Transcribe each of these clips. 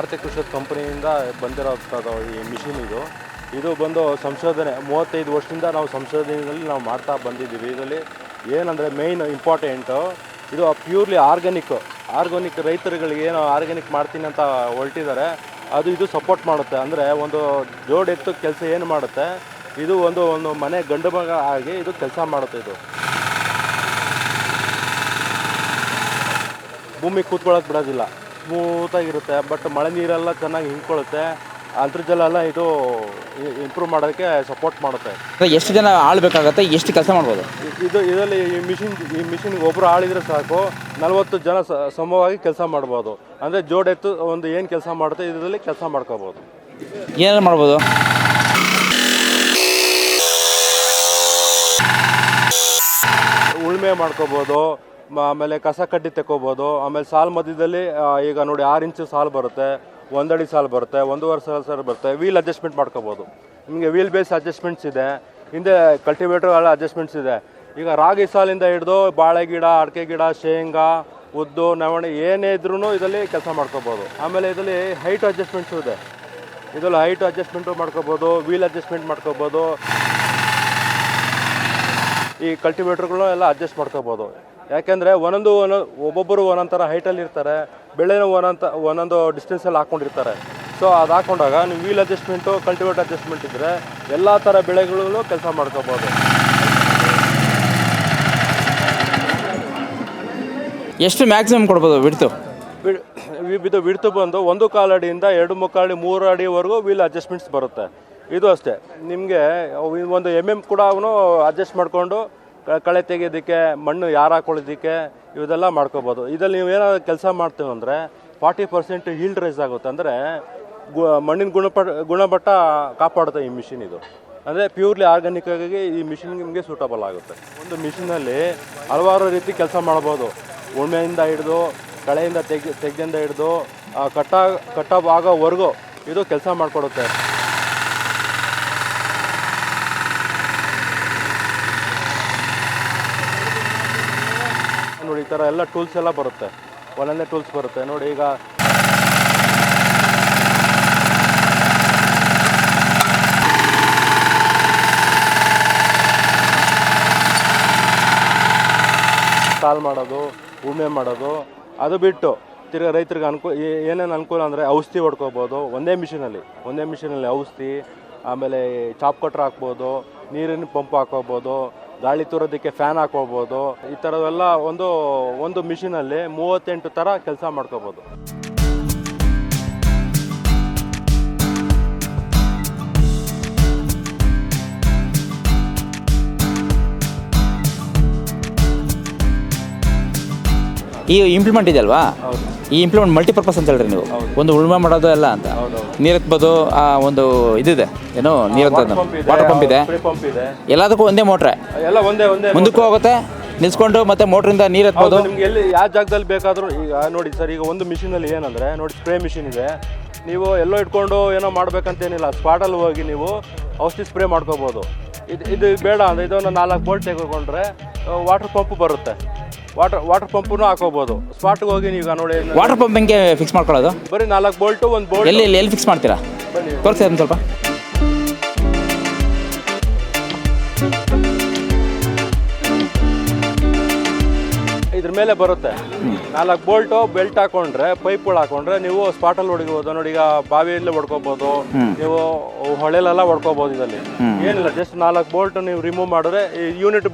ಭಾರತೀಯ ಕೃಷಿ ಕಂಪನಿಯಿಂದ ಬಂದಿರೋಂಥದ್ದು ಈ ಮಿಷಿನ್ ಇದು. ಇದು ಬಂದು ಸಂಶೋಧನೆ, ಮೂವತ್ತೈದು ವರ್ಷದಿಂದ ನಾವು ಸಂಶೋಧನೆಯಲ್ಲಿ ನಾವು ಮಾಡ್ತಾ ಬಂದಿದ್ದೀವಿ. ಇದರಲ್ಲಿ ಏನಂದರೆ ಮೇಯ್ನ್ ಇಂಪಾರ್ಟೆಂಟು ಇದು ಪ್ಯೂರ್ಲಿ ಆರ್ಗ್ಯಾನಿಕ್ ಆರ್ಗ್ಯಾನಿಕ್ ರೈತರುಗಳಿಗೆ ಏನು ಆರ್ಗ್ಯಾನಿಕ್ ಮಾಡ್ತೀನಿ ಅಂತ ಹೊರಟಿದ್ದಾರೆ. ಅದು ಇದು ಸಪೋರ್ಟ್ ಮಾಡುತ್ತೆ. ಅಂದರೆ ಒಂದು ಜೋಡೆತ್ತು ಕೆಲಸ ಏನು ಮಾಡುತ್ತೆ? ಇದು ಒಂದು ಒಂದು ಮನೆ ಗಂಡು ಮಗ ಆಗಿ ಇದು ಕೆಲಸ ಮಾಡುತ್ತೆ ಇದು. ಭೂಮಿ ಕೂತ್ಕೊಳ್ಳೋಕೆ ಬಿಡೋದಿಲ್ಲ. ಸ್ಮೂತಾಗಿರುತ್ತೆ ಬಟ್ ಮಳೆ ನೀರೆಲ್ಲ ಚೆನ್ನಾಗಿ ಹಿಂಕೊಳ್ಳುತ್ತೆ ಅಂತರ್ಜಲ ಎಲ್ಲ ಇದು ಇಂಪ್ರೂವ್ ಮಾಡೋಕ್ಕೆ ಸಪೋರ್ಟ್ ಮಾಡುತ್ತೆ. ಎಷ್ಟು ಜನ ಆಳ್ಬೇಕಾಗತ್ತೆ ಎಷ್ಟು ಕೆಲಸ ಮಾಡ್ಬೋದು? ಇದು ಇದರಲ್ಲಿ ಈ ಮಿಷಿನ್ ಈ ಮಿಷಿನ್ಗೆ ಒಬ್ಬರು ಆಳಿದ್ರೆ ಸಾಕು ನಲವತ್ತು ಜನ ಸ- ಸಮವಾಗಿ ಕೆಲಸ ಮಾಡ್ಬೋದು. ಅಂದರೆ ಜೋಡೆತ್ತು ಒಂದು ಏನು ಕೆಲಸ ಮಾಡುತ್ತೆ ಇದರಲ್ಲಿ ಕೆಲಸ ಮಾಡ್ಕೋಬೋದು. ಏನೇನು ಮಾಡ್ಬೋದು? ಉಳುಮೆ ಮಾಡ್ಕೋಬೋದು ಆಮೇಲೆ ಕಸ ಕಡ್ಡಿ ತೆಕ್ಕೋಬೋದು. ಆಮೇಲೆ ಸಾಲು ಮಧ್ಯದಲ್ಲಿ ಈಗ ನೋಡಿ ಆರು ಇಂಚು ಸಾಲು ಬರುತ್ತೆ, ಒಂದಡಿ ಸಾಲು ಬರುತ್ತೆ, ಒಂದೂವರೆ ಸಾಲು ಸಾಲು ಬರುತ್ತೆ. ವೀಲ್ ಅಡ್ಜಸ್ಟ್ಮೆಂಟ್ ಮಾಡ್ಕೋಬೋದು. ನಿಮಗೆ ವೀಲ್ ಬೇಸ್ ಅಡ್ಜಸ್ಟ್ಮೆಂಟ್ಸ್ ಇದೆ. ಹಿಂದೆ ಕಲ್ಟಿವೇಟರ್ ಎಲ್ಲ ಅಡ್ಜಸ್ಟ್ಮೆಂಟ್ಸ್ ಇದೆ. ಈಗ ರಾಗಿ ಸಾಲಿಂದ ಹಿಡಿದು ಬಾಳೆ ಗಿಡ, ಅಡಿಕೆ ಗಿಡ, ಶೇಂಗಾ, ಉದ್ದು, ನವಣೆ ಏನೇ ಇದ್ರೂ ಇದರಲ್ಲಿ ಕೆಲಸ ಮಾಡ್ಕೋಬೋದು. ಆಮೇಲೆ ಇದರಲ್ಲಿ ಹೈಟ್ ಅಡ್ಜಸ್ಟ್ಮೆಂಟ್ಸು ಇದೆ. ಇದರಲ್ಲಿ ಹೈಟ್ ಅಡ್ಜಸ್ಟ್ಮೆಂಟು ಮಾಡ್ಕೋಬೋದು ವೀಲ್ ಅಡ್ಜಸ್ಟ್ಮೆಂಟ್ ಮಾಡ್ಕೋಬೋದು. ಈ ಕಲ್ಟಿವೇಟರ್ಗಳು ಎಲ್ಲ ಅಡ್ಜಸ್ಟ್ ಮಾಡ್ಕೋಬೋದು. ಯಾಕೆಂದರೆ ಒಂದೊಂದು ಒಂದೊಂದು ಒಬ್ಬೊಬ್ಬರು ಒಂದೊಂದು ಥರ ಹೈಟಲ್ಲಿ ಇರ್ತಾರೆ ಬೆಳೆನ ಒಂದೊಂದು ಒಂದೊಂದು ಡಿಸ್ಟೆನ್ಸಲ್ಲಿ ಹಾಕ್ಕೊಂಡಿರ್ತಾರೆ ಸೊ ಅದು ಹಾಕೊಂಡಾಗ ನೀವು ವೀಲ್ ಅಡ್ಜಸ್ಟ್ಮೆಂಟು ಕಲ್ಟಿವೇಟ್ ಅಡ್ಜಸ್ಟ್ಮೆಂಟ್ ಇದ್ದರೆ ಎಲ್ಲ ಥರ ಬೆಳೆಗಳಲ್ಲೂ ಕೆಲಸ ಮಾಡ್ಕೋಬೋದು. ಎಷ್ಟು ಮ್ಯಾಕ್ಸಿಮಮ್ ಕೊಡ್ಬೋದು ಬಿಡ್ತು ಬಿದ್ದು ಇದು ಬಿಡ್ತು ಬಂದು ಒಂದು ಕಾಲಡಿಯಿಂದ ಎರಡು ಮುಕ್ಕಾಲಡಿ ಅಡಿ ಮೂರು ಅಡಿವರೆಗೂ ವೀಲ್ ಅಡ್ಜಸ್ಟ್ಮೆಂಟ್ಸ್ ಬರುತ್ತೆ. ಇದು ಅಷ್ಟೇ. ನಿಮಗೆ ಒಂದು ಎಂ ಎಂ ಕೂಡ ಅವನು ಅಡ್ಜಸ್ಟ್ ಮಾಡಿಕೊಂಡು ಕಳೆ ತೆಗೆಯೋದಕ್ಕೆ, ಮಣ್ಣು ಯಾರು ಹಾಕೊಳ್ಳೋದಕ್ಕೆ ಇವೆಲ್ಲ ಮಾಡ್ಕೋಬೋದು. ಇದರಲ್ಲಿ ನೀವು ಏನಾದ್ರು ಕೆಲಸ ಮಾಡ್ತೀವಿ ಅಂದರೆ ಫಾರ್ಟಿ ಪರ್ಸೆಂಟ್ ಹೀಲ್ಡ್ ರೈಸ್ ಆಗುತ್ತೆ ಅಂದರೆ ಗು ಮಣ್ಣಿನ ಗುಣಪಟ್ಟ ಗುಣಮಟ್ಟ ಕಾಪಾಡುತ್ತೆ ಈ ಮಿಷಿನ್ ಇದು. ಅಂದರೆ ಪ್ಯೂರ್ಲಿ ಆರ್ಗ್ಯಾನಿಕ್ ಆಗಿ ಈ ಮಿಷಿನ್ ನಿಮಗೆ ಸೂಟಬಲ್ ಆಗುತ್ತೆ. ಒಂದು ಮಿಷಿನಲ್ಲಿ ಹಲವಾರು ರೀತಿ ಕೆಲಸ ಮಾಡ್ಬೋದು. ಉಣ್ಮೆಯಿಂದ ಹಿಡಿದು, ಕಳೆಯಿಂದ ತೆಗೆ, ತೆಗೆದಿಂದ ಹಿಡಿದು ಕಟ್ಟ ಕಟ್ಟ ಆಗೋವರೆಗೂ ಇದು ಕೆಲಸ ಮಾಡಿಕೊಡುತ್ತೆ. ಥರ ಎಲ್ಲ ಟೂಲ್ಸ್ ಎಲ್ಲ ಬರುತ್ತೆ. ಒಂದೊಂದೇ ಟೂಲ್ಸ್ ಬರುತ್ತೆ. ನೋಡಿ ಈಗ ಸಾಲ್ ಮಾಡೋದು ಉಮೆ ಮಾಡೋದು, ಅದು ಬಿಟ್ಟು ತಿರ್ಗಾ ರೈತರಿಗೆ ಅನುಕೂಲ ಏನೇನು ಅನುಕೂಲ ಅಂದರೆ ಔಷಧಿ ಹೊಡ್ಕೋಬೋದು. ಒಂದೇ ಮಿಷಿನಲ್ಲಿ ಒಂದೇ ಮಿಷಿನಲ್ಲಿ ಔಷಧಿ, ಆಮೇಲೆ ಚಾಪ್ ಕಟ್ರ್ ಹಾಕ್ಬೋದು, ನೀರಿನ ಪಂಪ್ ಹಾಕೋಬೋದು ಗಾಳಿ ತೂರೋದಕ್ಕೆ ಫ್ಯಾನ್ ಹಾಕೋಬಹುದು ಈ ಥರವೆಲ್ಲ ಒಂದು ಒಂದು ಮಿಷಿನಲ್ಲಿ ಮೂವತ್ತೆಂಟು ಥರ ಕೆಲಸ ಮಾಡ್ಕೋಬೋದು. ಈ ಇಂಪ್ಲಿಮೆಂಟ್ ಇದೆಯಲ್ವಾ ಅಲ್ವಾ? ಈ ಇಂಪ್ಲಿಮೆಂಟ್ ಮಲ್ಟಿಪರ್ಪಸ್ ಅಂತ ಹೇಳ್ರಿ ನೀವು. ಒಂದು ಉಳುಮೆ ಮಾಡೋದು ಎಲ್ಲ ಅಂತ. ನೀರು ಆ ಒಂದು ಇದಿದೆ. ಏನೋ ನೀರು ಇದೆ ವಾಟರ್ ಪಂಪ್ ಇದೆ. ಸ್ಪ್ರೇ ಪಂಪ್ ಇದೆ. ಎಲ್ಲದಕ್ಕೂ ಒಂದೇ ಮೋಟ್ರೆ ಎಲ್ಲ ಒಂದೇ ಒಂದೇ ಮುಂದಕ್ಕೂ ಹೋಗುತ್ತೆ ನಿಲ್ಸ್ಕೊಂಡು ಮತ್ತೆ ಮೋಟ್ರಿಂದ ನೀರು ಎತ್ಬೋದು. ನಿಮ್ಗೆ ಎಲ್ಲಿ ಯಾವ ಜಾಗದಲ್ಲಿ ಬೇಕಾದರೂ ಈಗ ನೋಡಿ ಸರ್ ಈಗ ಒಂದು ಮಿಷಿನಲ್ಲಿ ಏನಂದರೆ ನೋಡಿ ಸ್ಪ್ರೇ ಮಿಷಿನ್ ಇದೆ. ನೀವು ಎಲ್ಲೋ ಇಟ್ಕೊಂಡು ಏನೋ ಮಾಡ್ಬೇಕಂತೇನಿಲ್ಲ ಸ್ಪಾಟಲ್ಲಿ ಹೋಗಿ ನೀವು ಔಷಧಿ ಸ್ಪ್ರೇ ಮಾಡ್ಕೋಬೋದು. ಇದು ಇದು ಬೇಡ ಅಂದ್ರೆ ಇದೊಂದು ನಾಲ್ಕು ಬೋಲ್ಟ್ ತೆಗೆದುಕೊಂಡ್ರೆ ವಾಟರ್ ಪಂಪ್ ಬರುತ್ತೆ. ವಾಟರ್ ವಾಟರ್ ಪಂಪನ್ನು ಹಾಕೋಬಹುದು ಸ್ಪಾಟ್ಗೆ ಹೋಗಿ ನೀವು ನೋಡಿ ವಾಟರ್ ಪಂಪ್ ಹೆಂಗೆ ಫಿಕ್ಸ್ ಮಾಡ್ಕೊಳ್ಳೋದು? ಬರೀ ನಾಲ್ಕು ಬೋಲ್ಟು ಒಂದು ಬೋಲ್ಟ್. ಎಲ್ಲಿ ಎಲ್ಲಿ ಎಲ್ಲಿ ಫಿಕ್ಸ್ ಮಾಡ್ತೀರಾ? ಬನ್ನಿ. ತೋರಿಸಿ ಒಂದು ಸ್ವಲ್ಪ. ಇದ್ರ ಮೇಲೆ ಬರುತ್ತೆ. ನಾಲ್ಕು ಬೋಲ್ಟು ಬೆಲ್ಟ್ ಹಾಕೊಂಡ್ರೆ ಪೈಪ್ಗಳು ಹಾಕೊಂಡ್ರೆ ನೀವು ಸ್ಪಾಟಲ್ಲಿ ಹೊಡಿಬೋದು ನೋಡಿ ಈಗ ಬಾವಿಯಲ್ಲಿ ಹೊಡ್ಕೋಬೋದು. ನೀವು ಹೊಳೆಲೆಲ್ಲ ಹೊಡ್ಕೋಬೋದು ಇದರಲ್ಲಿ. ಏನಿಲ್ಲ ಜಸ್ಟ್ ನಾಲ್ಕು ಬೋಲ್ಟ್ ನೀವು ರಿಮೂವ್ ಮಾಡಿದ್ರೆ ಈ ಯೂನಿಟ್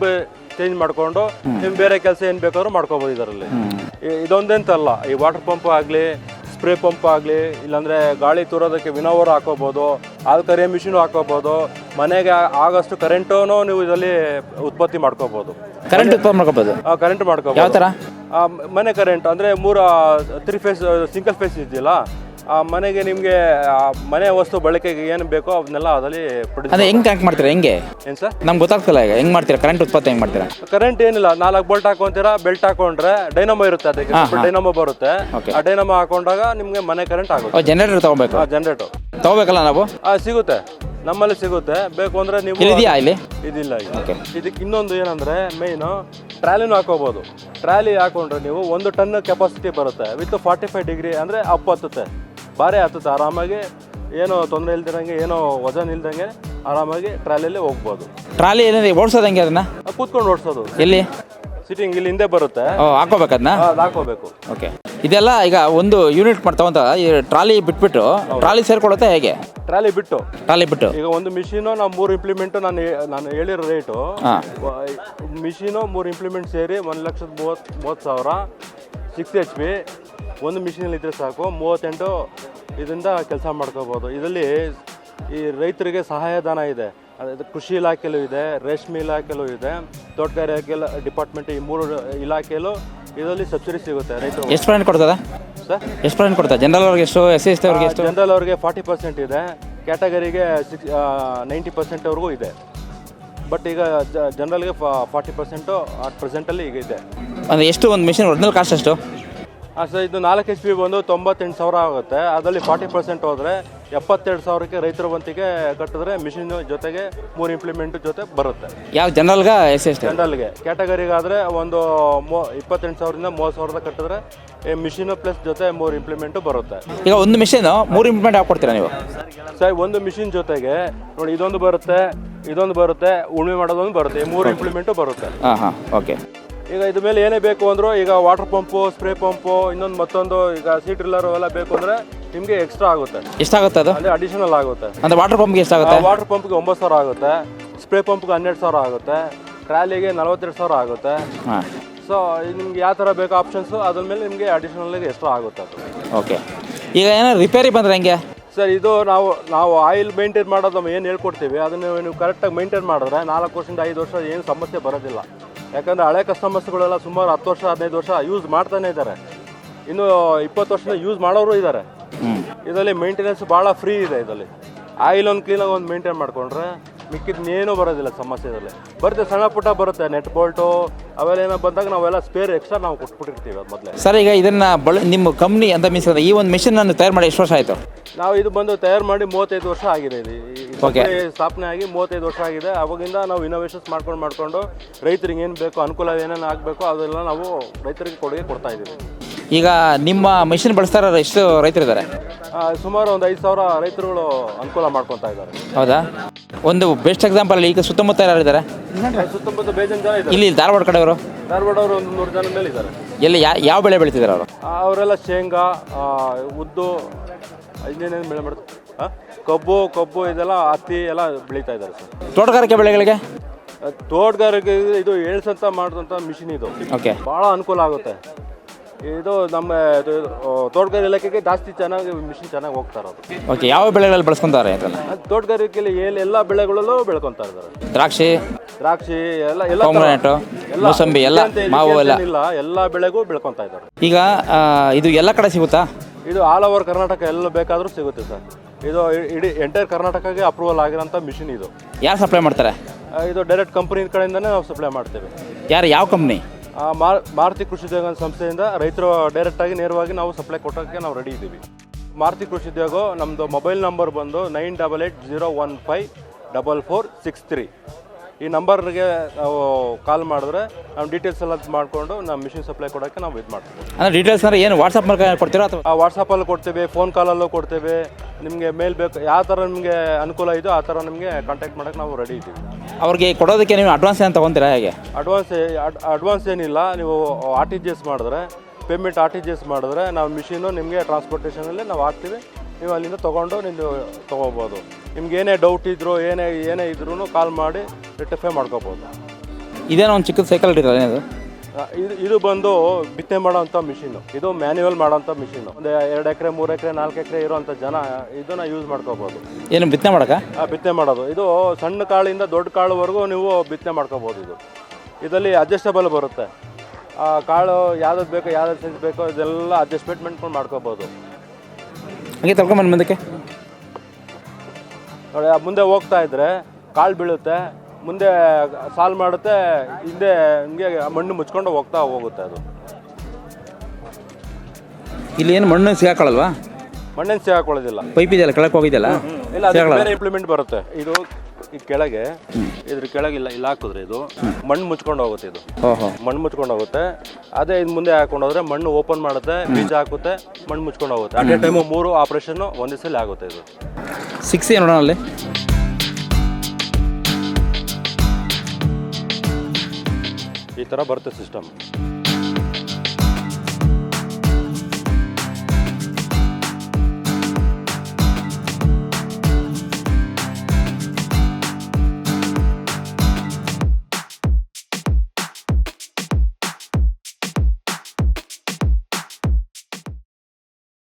ಚೇಂಜ್ ಮಾಡಿಕೊಂಡು ನಿಮ್ಮ ಬೇರೆ ಕೆಲಸ ಏನು ಬೇಕಾದ್ರೂ ಮಾಡ್ಕೋಬೋದು ಇದರಲ್ಲಿ. ಇದೊಂದೆಂತಲ್ಲ ಈ ವಾಟರ್ ಪಂಪ್ ಆಗಲಿ ಸ್ಪ್ರೇ ಪಂಪ್ ಆಗಲಿ ಇಲ್ಲಾಂದರೆ ಗಾಳಿ ತೂರೋದಕ್ಕೆ ವಿನೋವರ್ ಹಾಕೋಬೋದು ಹಾಲು ಕರೆ ಮಿಷಿನು ಹಾಕೋಬೋದು ಮನೆಗೆ ಆಗಷ್ಟು ಕರೆಂಟೂ ನೀವು ಇದರಲ್ಲಿ ಉತ್ಪತ್ತಿ ಮಾಡ್ಕೋಬೋದು. ಕರೆಂಟ್ ಉತ್ಪತ್ತಿ ಮಾಡ್ಕೋಬೋದು? ಕರೆಂಟ್ ಮಾಡ್ಕೋಬೋದು. ಯಾವ ಥರ ಮನೆ ಕರೆಂಟ್ ಅಂದರೆ ಮೂರು ತ್ರೀ ಫೇಸ್ ಸಿಂಗಲ್ ಫೇಸ್ ಇದೆಯಲ್ಲ? ಮನೆಗೆ ನಿಮಗೆ ಮನೆ ವಸ್ತು ಬಳಕೆಗೆ ಏನು ಬೇಕೋ ಅದನ್ನೆಲ್ಲ ಅದರಲ್ಲಿ ಪ್ರೊಡ್ಯೂಸ್ ಅದೇ ಹೆಂಗೆ ಕನೆಕ್ಟ್ ಮಾಡ್ತೀರಾ ಹೆಂಗೆ? ಏನು ಸರ್? ನಮ್ಗೆ ಗೊತ್ತಾಗ್ತಿಲ್ಲ ಈಗ ಹೆಂಗೆ ಮಾಡ್ತೀರಾ ಕರೆಂಟ್ ಉತ್ಪತ್ತಿ ಹೆಂಗೆ ಮಾಡ್ತೀರಾ? ಕರೆಂಟ್ ಏನಿಲ್ಲ ನಾಲ್ಕು ಬೋಲ್ಟ್ ಹಾಕೊಂತೀರಾ ಬೆಲ್ಟ್ ಹಾಕೊಂಡ್ರೆ ಡೈನಮೋ ಇರುತ್ತೆ ಅದಕ್ಕೆ ಡೈನಮೋ ಬರುತ್ತೆ. Okay. ಆ ಡೈನಮೋ ಹಾಕೊಂಡಾಗ ನಿಮಗೆ ಮನೆ ಕರೆಂಟ್ ಆಗುತ್ತೆ. ಜನರೇಟರ್ ತಗೋಬೇಕು? ಆ ಜನರೇಟರ್ ತಗೋಬೇಕಲ್ಲ ನಾವು? ಆ ಸಿಗುತ್ತೆ. ನಮ್ಮಲ್ಲಿ ಸಿಗುತ್ತೆ. ಬೇಕು ಅಂದ್ರೆ ನೀವು ಇಲ್ಲಿದೆಯಾ ಇಲ್ಲಿ? ಇದಿಲ್ಲ. ಓಕೆ ಇದಕ್ಕೆ ಇನ್ನೊಂದು ಏನಂದ್ರೆ ಮೇಯ್ನು ಟ್ರಾಲಿನೂ ಹಾಕೋಬಹುದು ಟ್ರಾಲಿ ಹಾಕೊಂಡ್ರೆ ನೀವು ಒಂದು ಟನ್ ಕೆಪಾಸಿಟಿ ಬರುತ್ತೆ. ವಿತ್ ಫಾರ್ಟಿ ಫೈವ್ ಡಿಗ್ರಿ ಅಂದ್ರೆ ಅಪ್ ಹತ್ತುತ್ತೆ ಭಾರಿ ಹತ್ತುತ್ತೆ ಆರಾಮಾಗಿ ಏನೋ ತೊಂದರೆ ಇಲ್ದಿರಂಗೆ ಏನೋ ವಜನ್ ಇಲ್ದಂಗೆ ಆರಾಮಾಗಿ ಟ್ರಾಲಿಯಲ್ಲಿ ಹೋಗ್ಬೋದು. ಟ್ರಾಲಿ ಏನಿದೆ? ಓಡಿಸೋದು ಹೆಂಗೆ ಅದನ್ನ ಕೂತ್ಕೊಂಡು ಓಡಿಸೋದು. ಎಲ್ಲಿ? ಸಿಟ್ಟಿಂಗ್ ಇಲ್ಲಿ ಹಿಂದೆ ಬರುತ್ತೆ. ಹಾಕೋಬೇಕದನ್ನ ಹಾಕೋಬೇಕು ಅದನ್ನ ಅದು ಹಾಕೋಬೇಕು ಓಕೆ. ಇದೆಲ್ಲ ಈಗ ಒಂದು ಯೂನಿಟ್ ಮಾಡ್ತಾವಂತ ಈ ಟ್ರಾಲಿ ಬಿಟ್ಬಿಟ್ಟು ಟ್ರಾಲಿ ಸೇರ್ಕೊಳ್ಳುತ್ತೆ ಹೇಗೆ? ಟ್ರಾಲಿ ಬಿಟ್ಟು. ಟ್ರಾಲಿ ಬಿಟ್ಟು. ಈಗ ಒಂದು ಮಿಷಿನು ನಾವು ಮೂರು ಇಂಪ್ಲಿಮೆಂಟು ನಾನು ಹೇ- ನಾನು ಹೇಳಿರೋ ರೇಟು ಮಿಷಿನು ಮೂರು ಇಂಪ್ಲಿಮೆಂಟ್ ಸೇರಿ ಒಂದು ಲಕ್ಷದ ಮೂವತ್ತು ಮೂವತ್ತು ಸಾವಿರ ಸಿಕ್ಸ್ ಎಚ್ ಪಿ ಒಂದು ಮಿಷಿನಲ್ಲಿ ಇದ್ದರೆ ಸಾಕು ಮೂವತ್ತೆಂಟು ಇದರಿಂದ ಕೆಲಸ ಮಾಡ್ಕೋಬೋದು. ಇದರಲ್ಲಿ ಈ ರೈತರಿಗೆ ಸಹಾಯಧನ ಇದೆ. ಅದು ಕೃಷಿ ಇಲಾಖೆಯಲ್ಲೂ ಇದೆ ರೇಷ್ಮೆ ಇಲಾಖೆಯಲ್ಲೂ ಇದೆ ತೋಟಗಾರಿಕೆ ಡಿಪಾರ್ಟ್ಮೆಂಟ್ ಈ ಮೂರು ಇಲಾಖೆಯಲ್ಲೂ ಇದರಲ್ಲಿ ಸಬ್ಸಿಡಿ ಸಿಗುತ್ತೆ ರೈತರು. ಎಷ್ಟು ಪರ್ಸೆಂಟ್ ಕೊಡ್ತದ? ಸರ್? ಎಷ್ಟು ಪರ್ಸೆಂಟ್ ಕೊಡ್ತಾರೆ ಜನರಲ್ ಅವ್ರಿಗೆ ಎಷ್ಟು ಎಸ್ ಸಿ ಎಸ್ ಅವ್ರಿಗೆ ಎಷ್ಟು? ಜನರಲ್ ಅವ್ರಿಗೆ ಫಾರ್ಟಿ ಪರ್ಸೆಂಟ್ ಇದೆ. ಕ್ಯಾಟಗರಿಗೆ ಸಿಕ್ಸ್ ನೈಂಟಿ ಪರ್ಸೆಂಟ್ವರೆಗೂ ಇದೆ. ಬಟ್ ಈಗ ಜನರಲ್ಗೆ ಫಾರ್ಟಿ ಪರ್ಸೆಂಟು ಅಟ್ ಪ್ರೆಸೆಂಟಲ್ಲಿ ಈಗ ಇದೆ. ಅಂದರೆ ಎಷ್ಟು ಒಂದು ಮಿಷಿನ್ ಒರಿಜಿನಲ್ ಕಾಸ್ಟ್ ಎಷ್ಟು? ಸರ್ ಇದು ನಾಲ್ಕು ಎಚ್ ಪಿ ಬಂದು ತೊಂಬತ್ತೆಂಟು ಸಾವಿರ ಆಗುತ್ತೆ. ಅದರಲ್ಲಿ ಫಾರ್ಟಿ ಪರ್ಸೆಂಟ್ ಹೋದರೆ ಎಪ್ಪತ್ತೆರಡು ಸಾವಿರಕ್ಕೆ ರೈತರ ಬಂತಿಗೆ ಕಟ್ಟಿದ್ರೆ ಮಿಷಿನ್ ಜೊತೆಗೆ ಮೂರು ಇಂಪ್ಲಿಮೆಂಟ್ ಜೊತೆ ಬರುತ್ತೆ. ಯಾವ ಜನರಲ್ಗ ಜನರಲ್ಗೆ. ಕ್ಯಾಟಗರಿಗಾದರೆ ಒಂದು ಮೂ ಇಪ್ಪತ್ತೆಂಟು ಸಾವಿರದಿಂದ ಮೂವತ್ತು ಸಾವಿರದ ಕಟ್ಟಿದ್ರೆ ಮಿಷಿನ್ ಪ್ಲಸ್ ಜೊತೆ ಮೂರು ಇಂಪ್ಲಿಮೆಂಟು ಬರುತ್ತೆ. ಈಗ ಒಂದು ಮಿಷಿನ್ ಮೂರು ಇಂಪ್ಲಿಮೆಂಟ್ ಹಾಕ್ಕೊಡ್ತೀರಾ ನೀವು? ಸರ್ ಒಂದು ಮಿಷಿನ್ ಜೊತೆಗೆ ನೋಡಿ ಇದೊಂದು ಬರುತ್ತೆ ಇದೊಂದು ಬರುತ್ತೆ ಉಳುಮೆ ಮಾಡೋದೊಂದು ಬರುತ್ತೆ ಮೂರು ಇಂಪ್ಲಿಮೆಂಟು ಬರುತ್ತೆ. ಹಾಂ ಹಾಂ ಓಕೆ. ಈಗ ಇದ್ರ ಮೇಲೆ ಏನೇ ಬೇಕು ಅಂದ್ರೂ ಈಗ ವಾಟರ್ ಪಂಪು ಸ್ಪ್ರೇ ಪಂಪು ಇನ್ನೊಂದು ಮತ್ತೊಂದು ಈಗ ಸೀಟ್ ಡ್ರಿಲ್ಲರ್ ಎಲ್ಲ ಬೇಕು ಅಂದ್ರೆ ನಿಮಗೆ ಎಕ್ಸ್ಟ್ರಾ ಆಗುತ್ತೆ. ಎಷ್ಟಾಗುತ್ತೆ ಅದು? ಅಂದ್ರೆ ಅಡಿಷನಲ್ ಆಗುತ್ತೆ. ಅಂದ್ರೆ ವಾಟರ್ ಪಂಪ್ಗೆ ಎಷ್ಟಾಗುತ್ತೆ? ವಾಟರ್ ಪಂಪ್ಗೆ ಒಂಬತ್ತು ಸಾವಿರ ಆಗುತ್ತೆ. ಸ್ಪ್ರೇ ಪಂಪ್ಗೆ ಹನ್ನೆರಡು ಸಾವಿರ ಆಗುತ್ತೆ. ಟ್ರಾಲಿಗೆ ನಲವತ್ತೆರಡು ಸಾವಿರ ಆಗುತ್ತೆ. ಸೊ ನಿಮ್ಗೆ ಯಾವ ಥರ ಬೇಕು ಆಪ್ಷನ್ಸು ಅದ್ರ ಮೇಲೆ ನಿಮಗೆ ಅಡಿಷನಲ್ ಎಕ್ಸ್ಟ್ರಾ ಆಗುತ್ತೆ ಅದು. ಓಕೆ ಈಗ ಏನೋ ರಿಪೇರಿ ಬಂದ್ರೆ ಹೆಂಗೆ? ಸರ್ ಇದು ನಾವು ನಾವು ಆಯಿಲ್ ಮೇಂಟೈನ್ ಮಾಡೋದು ಏನು ಹೇಳ್ಕೊಡ್ತೀವಿ ಅದನ್ನು ನೀವು ಕರೆಕ್ಟಾಗಿ ಮೇಂಟೈನ್ ಮಾಡಿದ್ರೆ ನಾಲ್ಕು ವರ್ಷದಿಂದ ಐದು ವರ್ಷ ಏನು ಸಮಸ್ಯೆ ಬರೋದಿಲ್ಲ. ಯಾಕಂದರೆ ಹಳೆ ಕಸ್ಟಮರ್ಸ್ಗಳೆಲ್ಲ ಸುಮಾರು ಹತ್ತು ವರ್ಷ ಹದಿನೈದು ವರ್ಷ ಯೂಸ್ ಮಾಡ್ತಾನೆ ಇದ್ದಾರೆ. ಇನ್ನು ಇಪ್ಪತ್ತು ವರ್ಷದಿಂದ ಯೂಸ್ ಮಾಡೋರು ಇದ್ದಾರೆ. ಇದರಲ್ಲಿ ಮೇಂಟೆನೆನ್ಸ್ ಭಾಳ ಫ್ರೀ ಇದೆ ಇದರಲ್ಲಿ. ಆಯಿಲ್ ಒಂದು ಕ್ಲೀನಾಗಿ ಒಂದು ಮೇಂಟೈನ್ ಮಾಡ್ಕೊಂಡ್ರೆ ಮಿಕ್ಕಿದ್ನೇನೂ ಬರೋದಿಲ್ಲ ಸಮಸ್ಯೆ ಇದರಲ್ಲಿ ಬರುತ್ತೆ ಸಣ್ಣ ಪುಟ್ಟ ಬರುತ್ತೆ ನೆಟ್ ಬೋಲ್ಟು ಅವೆಲ್ಲ ಏನೋ ಬಂದಾಗ ನಾವೆಲ್ಲ ಸ್ಪೇರ್ ಎಕ್ಸ್ಟ್ರಾ ನಾವು ಕೊಟ್ಬಿಟ್ಟಿರ್ತೀವಿ ಅದು ಮೊದಲೇ. ಸರ್ ಈಗ ಇದನ್ನ ಬಳ ನಿಮ್ಮ ಕಂಪ್ನಿ ಅಂತ ಮೀನ್ಸ್ ಈ ಒಂದು ಮಿಷಿನ್ ಅನ್ನು ತಯಾರು ಮಾಡಿ ಎಷ್ಟು ವರ್ಷ ಆಯಿತು? ನಾವು ಇದು ಬಂದು ತಯಾರು ಮಾಡಿ ಮೂವತ್ತೈದು ವರ್ಷ ಆಗಿದೆ ಇದು. ಈ- company ಸ್ಥಾಪನೆ ಆಗಿ ಮೂವತ್ತೈದು ವರ್ಷ ಆಗಿದೆ. ಅವಾಗಿಂದ ನಾವು ಇನೋವೇಷನ್ಸ್ ಮಾಡ್ಕೊಂಡು ಮಾಡ್ಕೊಂಡು ರೈತರಿಗೆ ಏನು ಬೇಕು ಅನುಕೂಲ ಏನೇನು ಆಗಬೇಕು ಅದೆಲ್ಲ ನಾವು ರೈತರಿಗೆ ಕೊಡುಗೆ ಕೊಡ್ತಾ ಇದ್ದೀವಿ. ಈಗ ನಿಮ್ಮ ಮಿಷಿನ್ ಬಳಸ್ತಾರ ಎಷ್ಟು ರೈತರಿದ್ದಾರೆ? ಸುಮಾರು ಒಂದು ಐದು ಸಾವಿರ ರೈತರುಗಳು ಅನುಕೂಲ ಮಾಡ್ಕೊತಾ ಇದ್ದಾರೆ. ಹೌದಾ? ಒಂದು ಬೆಸ್ಟ್ ಎಕ್ಸಾಂಪಲ್ ಈಗ ಸುತ್ತಮುತ್ತ ಯಾರು ಇದ್ದಾರೆ? ಸುತ್ತಮುತ್ತ ಬೇಜನ್ ಜನ ಇದ್ದಾರೆ. ಇಲ್ಲಿ ಧಾರವಾಡ ಕಡೆಯವರು? ಧಾರವಾಡ ಅವರು ಒಂದು ನೂರು ಜನ ಮೇಲೆ ಇದ್ದಾರೆ. ಎಲ್ಲಿ ಯಾ ಯಾವ ಬೆಳೆ ಬೆಳೀತಿದ್ದಾರೆ ಅವರು? ಅವರೆಲ್ಲ ಶೇಂಗಾ ಉದ್ದು ಇನ್ನೇನೇನು ಬೆಳೆ ಮಾಡ್ತಾರೆ? ಕಬ್ಬು ಕಬ್ಬು ಇದೆಲ್ಲ ಹತ್ತಿ ಎಲ್ಲ ಬೆಳೀತಾ ಇದ್ದಾರೆ ಸರ್. ತೋಟಗಾರಿಕೆ ಬೆಳೆಗಳಿಗೆ? ತೋಟಗಾರಿಕೆ ಇದು ಎಳ್ಸಂತ ಮಾಡಿದಂಥ ಮಿಷಿನ್ ಇದು. ಓಕೆ. ಭಾಳ ಅನುಕೂಲ ಆಗುತ್ತೆ. ಇದು ನಮ್ಮ ಇದು, ತೋಟಗಾರಿಕೆ ಇಲಾಖೆಗೆ ಜಾಸ್ತಿ ಚೆನ್ನಾಗಿ ಮಿಷಿನ್ ಚೆನ್ನಾಗಿ ಹೋಗ್ತಾ ಇರೋದು. ಓಕೆ ಯಾವ ಬೆಳೆಗಳಲ್ಲಿ ಬಳಸ್ಕೊಂತಾರೆ ಇದನ್ನು ತೋಟಗಾರಿಕೆಯಲ್ಲಿ ಏನ್ ಎಲ್ಲ ಬೆಳೆಗಳಲ್ಲೂ ಬೆಳ್ಕೊಂತಾ ಇದ್ದಾರೆ. ದ್ರಾಕ್ಷಿ ದ್ರಾಕ್ಷಿ ಎಲ್ಲ ಎಲ್ಲ ಟೊಮ್ಯಾಟೊ ಎಲ್ಲ ಮೂಸಂಬಿ ಎಲ್ಲ, ಮಾವು ಎಲ್ಲ. ಇಲ್ಲ ಎಲ್ಲ ಬೆಳೆಗೂ ಬೆಳ್ಕೊಂತಾ ಇದ್ದಾರೆ. ಈಗ ಆ, ಇದು ಎಲ್ಲ ಕಡೆ ಸಿಗುತ್ತಾ? ಇದು ಆಲ್ ಓವರ್ ಕರ್ನಾಟಕ ಎಲ್ಲ ಬೇಕಾದರೂ ಸಿಗುತ್ತೆ ಸರ್. ಇದು ಇಡೀ ಎಂಟೈರ್ ಕರ್ನಾಟಕಗೆ ಅಪ್ರೂವಲ್ ಆಗಿರೋಂಥ ಮಿಷಿನ್ ಇದು. ಯಾರು ಸಪ್ಲೈ ಮಾಡ್ತಾರೆ? ಆ, ಇದು ಡೈರೆಕ್ಟ್ ಕಂಪನಿ ಕಡೆಯಿಂದನೇ ನಾವು ಸಪ್ಲೈ ಮಾಡ್ತೇವೆ. ಯಾರು ಯಾವ ಕಂಪ್ನಿ ಆ, ಮಾರ್- ಮಾರುತಿ ಕೃಷಿ ಉದ್ಯೋಗ ಸಂಸ್ಥೆಯಿಂದ ರೈತರು ಡೈರೆಕ್ಟಾಗಿ ನೇರವಾಗಿ ನಾವು ಸಪ್ಲೈ ಕೊಟ್ಟೋಕ್ಕೆ ನಾವು ರೆಡಿ ಇದ್ದೀವಿ. ಮಾರುತಿ ಕೃಷಿ ಉದ್ಯೋಗ ನಮ್ಮದು ಮೊಬೈಲ್ ನಂಬರ್ ಬಂದು nine double eight zero one five double four six three ಈ ನಂಬರ್ಗೆ ನಾವು ಕಾಲ್ ಮಾಡಿದ್ರೆ ನಮ್ಮ ಡೀಟೇಲ್ಸ್ ಎಲ್ಲ ಮಾಡಿಕೊಂಡು ನಮ್ಮ ಮಿಷಿನ್ ಸಪ್ಲೈ ಕೊಡೋಕ್ಕೆ ನಾವು ಇದು ಮಾಡ್ತೀವಿ. ಅಂದರೆ ಡೀಟೇಲ್ಸ್ ಅಂದರೆ ಏನು ವಾಟ್ಸಪ್ ಮೂಲಕ ಕೊಡ್ತೀರಾ ಅಥವಾ? ಆ ವಾಟ್ಸಪ್ಪಲ್ಲಿ ಕೊಡ್ತೇವೆ ಫೋನ್ ಕಾಲಲ್ಲೂ ಕೊಡ್ತೇವೆ ನಿಮಗೆ ಮೇಲ್ ಬೇಕು ಯಾವ ಥರ ನಿಮಗೆ ಅನುಕೂಲ ಇದೆಯೋ ಆ ಥರ ನಿಮಗೆ ಕಾಂಟ್ಯಾಕ್ಟ್ ಮಾಡೋಕ್ಕೆ ನಾವು ರೆಡಿ ಇದ್ದೀವಿ. ಅವ್ರಿಗೆ ಕೊಡೋದಕ್ಕೆ ನೀವು ಅಡ್ವಾನ್ಸ್ ಏನು ತೊಗೊತೀರಾ ಹೇಗೆ? ಅಡ್ವಾನ್ಸ್ ಅಡ್ವಾನ್ಸ್ ಏನಿಲ್ಲ ನೀವು ಆರ್ ಟಿ ಜಿ ಎಸ್ ಮಾಡಿದ್ರೆ payment R T G S ಮಾಡಿದ್ರೆ ನಾವು ಮಿಷಿನು ನಿಮಗೆ ಟ್ರಾನ್ಸ್ಪೋರ್ಟೇಷನಲ್ಲಿ ನಾವು ಹಾಕ್ತೀವಿ. ನೀವು ಅಲ್ಲಿಂದ ತೊಗೊಂಡು ನೀವು ತೊಗೋಬೋದು. ನಿಮ್ಗೆ ಏನೇ ಡೌಟ್ ಇದ್ರು ಏನೇ ಏನೇ ಇದ್ರೂ ಕಾಲ್ ಮಾಡಿ ರೆಟಿಫೈ ಮಾಡ್ಕೋಬೋದು. ಇದೇನೋ ಒಂದು ಚಿಕ್ಕದ ಸೈಕಲ್ ಇರಲ್ಲ ಇದು ಇದು ಬಂದು ಬಿತ್ತನೆ ಮಾಡೋವಂಥ ಮಿಷಿನು ಇದು ಮ್ಯಾನ್ಯುವಲ್ ಮಾಡೋವಂಥ ಮಿಷಿನು ಒಂದು ಎರಡು ಎಕರೆ ಮೂರು ಎಕರೆ ನಾಲ್ಕು ಎಕರೆ ಇರೋವಂಥ ಜನ ಇದನ್ನು ಯೂಸ್ ಮಾಡ್ಕೋಬೋದು. ಏನು ಬಿತ್ತನೆ ಮಾಡೋಕೆ ಬಿತ್ತನೆ ಮಾಡೋದು. ಇದು ಸಣ್ಣ ಕಾಳಿಂದ ದೊಡ್ಡ ಕಾಳುವರೆಗೂ ನೀವು ಬಿತ್ತನೆ ಮಾಡ್ಕೋಬೋದು ಇದು. ಇದರಲ್ಲಿ ಅಡ್ಜಸ್ಟಬಲ್ ಬರುತ್ತೆ. ಆ ಕಾಳು ಯಾವ್ದು ಬೇಕೋ ಯಾವ್ದು ಸೈಜ್ ಬೇಕೋ ಇದೆಲ್ಲ ಅಡ್ಜಸ್ಟ್ಮೆಂಟ್ ಮಾಡ್ಕೋಬೋದು. ಹಂಗೆ ತಳ್ಕೊಂಬಂದು ಮುಂದಕ್ಕೆ. ನೋಡಿ ಆ ಮುಂದೆ ಹೋಗ್ತಾ ಇದ್ರೆ ಕಾಳು ಬೀಳುತ್ತೆ ಮುಂದೆ ಸಾಲ್ ಮಾಡುತ್ತೆ ಹಿಂದೆ ಹಿಂಗೆ ಮಣ್ಣು ಮುಚ್ಕೊಂಡು ಹೋಗ್ತಾ ಹೋಗುತ್ತೆ ಅದು. ಇಲ್ಲಿ ಏನು ಮಣ್ಣು ಸಿಗಾಕೊಳ್ಳಲ್ವಾ ಮಣ್ಣೇನು ಸಿಗಾಕೊಳ್ಳೋದಿಲ್ಲ. ಪೈಪ್ ಇದೆಯಲ್ಲ ಕೆಳಕ್ಕೆ ಹೋಗಿದೆಯಲ್ಲ? ಇಲ್ಲ ಅದು ಬೇರೆ ಇಂಪ್ಲಿಮೆಂಟ್ ಬರುತ್ತೆ. ಇದು ಈ ಕೆಳಗೆ ಇದ್ರ ಕೆಳಗೆ ಇಲ್ಲ ಇಲ್ಲ ಹಾಕಿದ್ರೆ ಇದು ಮಣ್ಣು ಮುಚ್ಕೊಂಡು ಹೋಗುತ್ತೆ ಇದು. ಮಣ್ಣು ಮುಚ್ಕೊಂಡು ಹೋಗುತ್ತೆ. ಅದೇ ಇದು ಮುಂದೆ ಹಾಕೊಂಡು ಹೋದ್ರೆ ಮಣ್ಣು ಓಪನ್ ಮಾಡುತ್ತೆ ಬೀಜ ಹಾಕುತ್ತೆ ಮಣ್ಣು ಮುಚ್ಕೊಂಡು ಹೋಗುತ್ತೆ. ಅಟ್ ಎ ಟೈಮು ಮೂರು ಆಪರೇಷನ್ ಒಂದೇ ಸಲ ಆಗುತ್ತೆ ಇದು. ಸಿಕ್ಸ್ ನೋಡೋಣ ಅಲ್ಲಿ? ಈ ಥರ ಬರುತ್ತೆ ಸಿಸ್ಟಮ್